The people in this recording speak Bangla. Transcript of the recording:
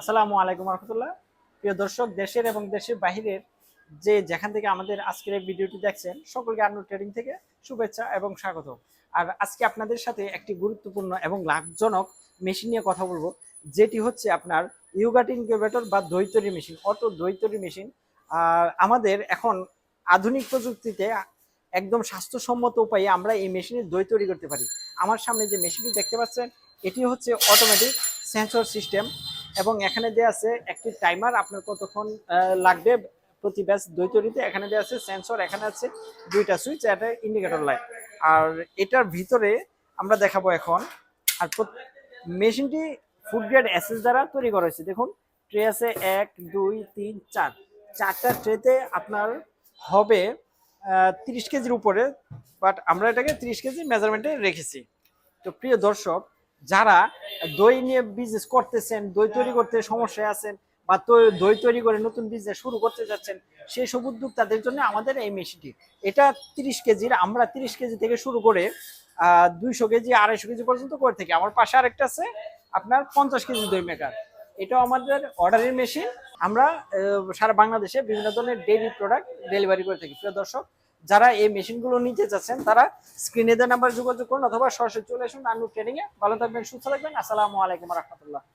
আসসালামু আলাইকুম রহমতুল্লাহ। প্রিয় দর্শক, দেশের এবং দেশের বাহিরের যে যেখান থেকে আমাদের আজকের এই ভিডিওটি দেখছেন, সকলকে আন্নু ট্রেডিং থেকে শুভেচ্ছা এবং স্বাগত। আর আজকে আপনাদের সাথে একটি গুরুত্বপূর্ণ এবং লাভজনক মেশিন নিয়ে কথা বলব, যেটি হচ্ছে আপনার ইউগাট ইনকিউবেটর বা দই তৈরি মেশিন অটো দই তৈরি মেশিন। আর আমাদের এখন আধুনিক প্রযুক্তিতে একদম স্বাস্থ্যসম্মত উপায়ে আমরা এই মেশিনের দই তৈরি করতে পারি। আমার সামনে যে মেশিনটি দেখতে পাচ্ছেন, এটি হচ্ছে অটোমেটিক সেন্সর সিস্টেম এবং এখানে দেওয়া আছে একটি টাইমার, আপনার কতক্ষণ লাগবে প্রতি ব্যাচ দই এখানে দেওয়া আছে সেন্সর, এখানে আছে দুইটা সুইচ, একটা ইন্ডিকেটর লাইট। আর এটার ভিতরে আমরা দেখাবো এখন, আর মেশিনটি ফুড গ্রেড এসএস দ্বারা তৈরি করা হয়েছে। দেখুন ট্রে আছে এক, দুই, তিন, চার। চারটা ট্রেতে আপনার হবে তিরিশ কেজির উপরে বাট আমরা এটাকে তিরিশ কেজি মেজারমেন্টে রেখেছি। তো প্রিয় দর্শক যারা দই নিয়ে বিজনেস করতেছেন, দই তৈরি করতে সমস্যায় আছেন বা দই তৈরি করে নতুন বিজনেস শুরু করতে যাচ্ছেন, সেই সব উদ্যোক্তাদের জন্য আমাদের এই মেশিনটি এটা তিরিশ কেজির, আমরা তিরিশ কেজি থেকে শুরু করে দুইশো কেজি, আড়াইশো কেজি পর্যন্ত করে থাকি। আমার পাশে আরেকটা আছে, আপনার পঞ্চাশ কেজি দই মেকার এটাও আমাদের অর্ডারের মেশিন আমরা সারা বাংলাদেশে বিভিন্ন ধরনের ডেইলি প্রোডাক্ট ডেলিভারি করে থাকি। প্রিয় দর্শক যারা এই মেশিনগুলো নিতে চাচ্ছেন, তারা স্ক্রিনে দেওয়া নাম্বার যোগাযোগ করুন অথবা সরাসরি চলে আসুন আনু ট্রেনিং এ। ভালো থাকবেন, সুস্থ থাকবেন। আসসালামু আলাইকুম রহমতুল্লাহ।